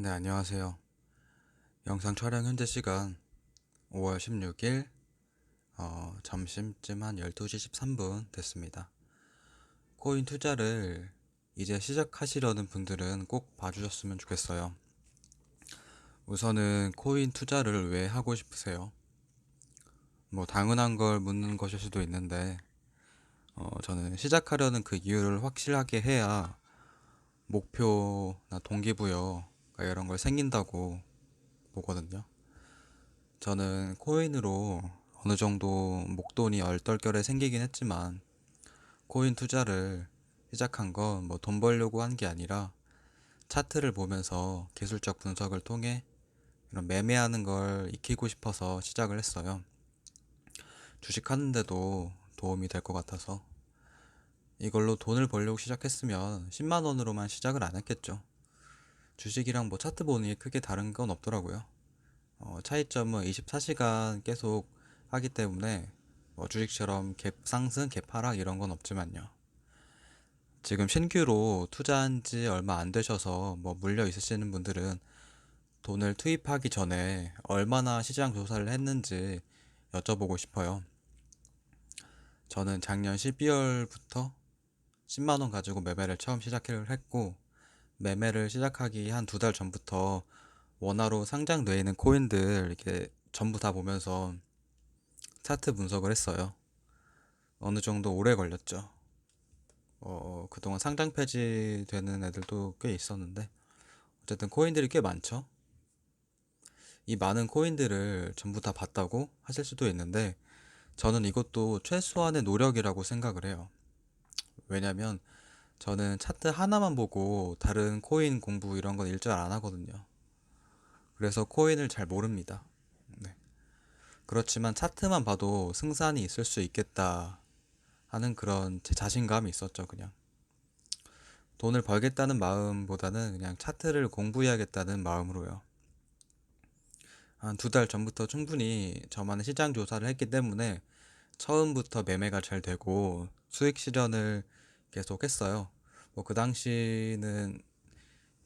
네, 안녕하세요. 영상 촬영 현재 시간 5월 16일 어, 점심쯤 한 12시 13분 됐습니다. 코인 투자를 이제 시작하시려는 분들은 꼭 봐주셨으면 좋겠어요. 우선은 코인 투자를 왜 하고 싶으세요? 뭐 당연한 걸 묻는 것일 수도 있는데 어, 저는 시작하려는 그 이유를 확실하게 해야 목표나 동기부여 이런 걸 생긴다고 보거든요. 저는 코인으로 어느 정도 목돈이 얼떨결에 생기긴 했지만 코인 투자를 시작한 건 뭐 돈 벌려고 한 게 아니라 차트를 보면서 기술적 분석을 통해 이런 매매하는 걸 익히고 싶어서 시작을 했어요. 주식 하는데도 도움이 될 것 같아서 이걸로 돈을 벌려고 시작했으면 10만 원으로만 시작을 안 했겠죠. 주식이랑 뭐 차트 보는 게 크게 다른 건 없더라고요. 어, 차이점은 24시간 계속 하기 때문에 뭐 주식처럼 갭 상승, 갭 하락 이런 건 없지만요. 지금 신규로 투자한 지 얼마 안 되셔서 뭐 물려 있으시는 분들은 돈을 투입하기 전에 얼마나 시장 조사를 했는지 여쭤보고 싶어요. 저는 작년 12월부터 10만 원 가지고 매매를 처음 시작을 했고 매매를 시작하기 한 두 달 전부터 원화로 상장되어 있는 코인들 이렇게 전부 다 보면서 차트 분석을 했어요. 어느 정도 오래 걸렸죠. 어, 그동안 상장 폐지되는 애들도 꽤 있었는데 어쨌든 코인들이 꽤 많죠. 이 많은 코인들을 전부 다 봤다고 하실 수도 있는데 저는 이것도 최소한의 노력이라고 생각을 해요. 왜냐면 저는 차트 하나만 보고 다른 코인 공부 이런 건 일절 안 하거든요. 그래서 코인을 잘 모릅니다. 네. 그렇지만 차트만 봐도 승산이 있을 수 있겠다 하는 그런 제 자신감이 있었죠, 그냥. 돈을 벌겠다는 마음보다는 그냥 차트를 공부해야겠다는 마음으로요. 한 두 달 전부터 충분히 저만의 시장 조사를 했기 때문에 처음부터 매매가 잘 되고 수익 실현을 계속 했어요. 뭐 그 당시는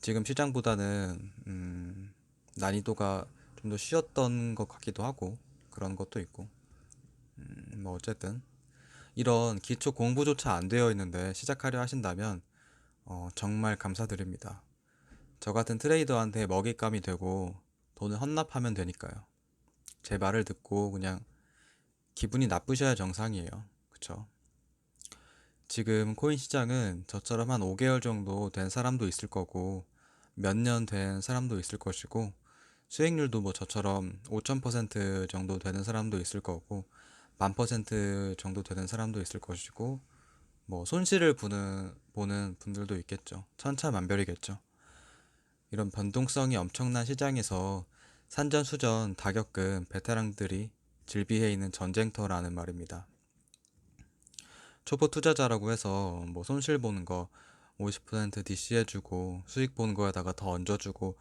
지금 시장보다는 음, 난이도가 좀 더 쉬웠던 것 같기도 하고 그런 것도 있고 음, 뭐 어쨌든 이런 기초 공부조차 안 되어 있는데 시작하려 하신다면 어, 정말 감사드립니다. 저 같은 트레이더한테 먹잇감이 되고 돈을 헌납하면 되니까요. 제 말을 듣고 그냥 기분이 나쁘셔야 정상이에요. 그쵸? 지금 코인 시장은 저처럼 한 5개월 정도 된 사람도 있을 거고 몇 년 된 사람도 있을 것이고 수익률도 뭐 저처럼 5,000% 정도 되는 사람도 있을 거고 만 퍼센트 정도 되는 사람도 있을 것이고 뭐 손실을 보는, 보는 분들도 있겠죠. 천차만별이겠죠. 이런 변동성이 엄청난 시장에서 산전수전 다 겪은 베테랑들이 질비해 있는 전쟁터라는 말입니다. 초보 투자자라고 해서 뭐 손실 보는 거 50% DC 해주고 수익 보는 거에다가 더 얹어주고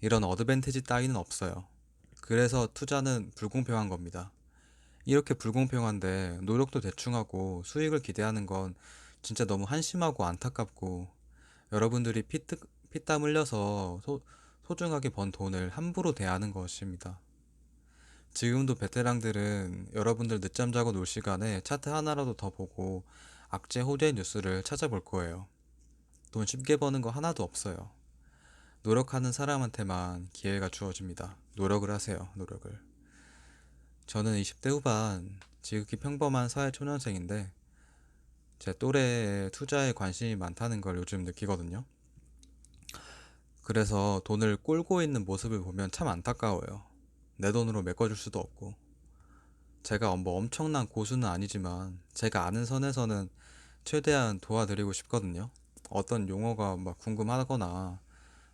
이런 어드밴티지 따위는 없어요. 그래서 투자는 불공평한 겁니다. 이렇게 불공평한데 노력도 대충하고 수익을 기대하는 건 진짜 너무 한심하고 안타깝고 여러분들이 피땀 흘려서 소, 소중하게 번 돈을 함부로 대하는 것입니다. 지금도 베테랑들은 여러분들 늦잠 자고 놀 시간에 차트 하나라도 더 보고 악재 호재 뉴스를 찾아볼 거예요. 돈 쉽게 버는 거 하나도 없어요. 노력하는 사람한테만 기회가 주어집니다. 노력을 하세요, 노력을. 저는 20대 후반, 지극히 평범한 사회 초년생인데, 제 또래에 투자에 관심이 많다는 걸 요즘 느끼거든요. 그래서 돈을 꼴고 있는 모습을 보면 참 안타까워요. 내 돈으로 메꿔줄 수도 없고 제가 뭐 엄청난 고수는 아니지만 제가 아는 선에서는 최대한 도와드리고 싶거든요. 어떤 용어가 막 궁금하거나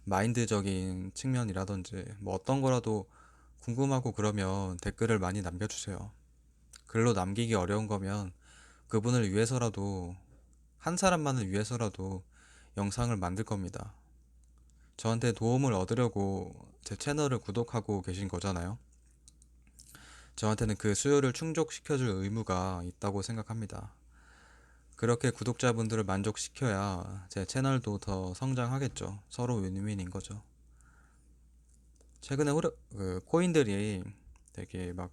마인드적인 측면이라든지 뭐 어떤 거라도 궁금하고 그러면 댓글을 많이 남겨주세요. 글로 남기기 어려운 거면 그분을 위해서라도 한 사람만을 위해서라도 영상을 만들 겁니다. 저한테 도움을 얻으려고 제 채널을 구독하고 계신 거잖아요. 저한테는 그 수요를 충족시켜줄 의무가 있다고 생각합니다. 그렇게 구독자분들을 만족시켜야 제 채널도 더 성장하겠죠. 서로 윈윈인 거죠. 최근에 호르, 그 코인들이 되게 막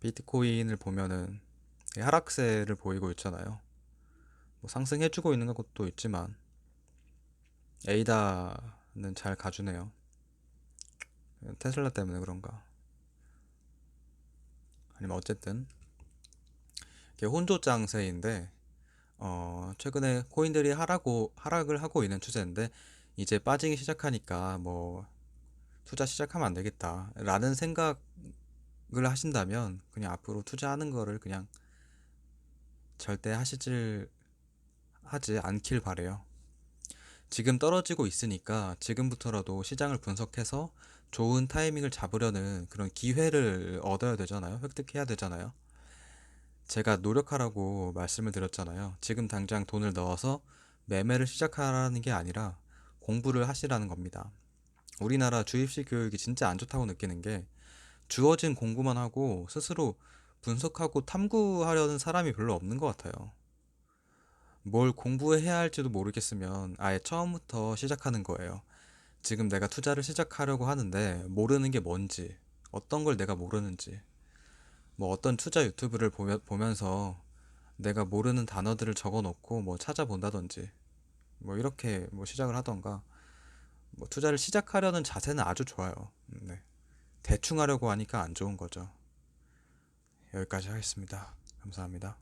비트코인을 보면은 하락세를 보이고 있잖아요. 뭐 상승해주고 있는 것도 있지만 에이다는 잘 가주네요. 테슬라 때문에 그런가. 아니면 어쨌든 이게 혼조 장세인데 어 최근에 코인들이 하라고 하락을 하고 있는 추세인데 이제 빠지기 시작하니까 뭐 투자 시작하면 안 되겠다라는 생각을 하신다면 그냥 앞으로 투자하는 거를 그냥 절대 하시질 하지 않길 바래요. 지금 떨어지고 있으니까 지금부터라도 시장을 분석해서 좋은 타이밍을 잡으려는 그런 기회를 얻어야 되잖아요. 획득해야 되잖아요. 제가 노력하라고 말씀을 드렸잖아요. 지금 당장 돈을 넣어서 매매를 시작하라는 게 아니라 공부를 하시라는 겁니다. 우리나라 주입식 교육이 진짜 안 좋다고 느끼는 게 주어진 공부만 하고 스스로 분석하고 탐구하려는 사람이 별로 없는 것 같아요. 뭘 공부해야 할지도 모르겠으면 아예 처음부터 시작하는 거예요. 지금 내가 투자를 시작하려고 하는데 모르는 게 뭔지, 어떤 걸 내가 모르는지, 뭐 어떤 투자 유튜브를 보며, 보면서 내가 모르는 단어들을 적어 놓고 뭐 찾아본다든지, 뭐 이렇게 뭐 시작을 하던가, 뭐 투자를 시작하려는 자세는 아주 좋아요. 음, 네. 대충 하려고 하니까 안 좋은 거죠. 여기까지 하겠습니다. 감사합니다.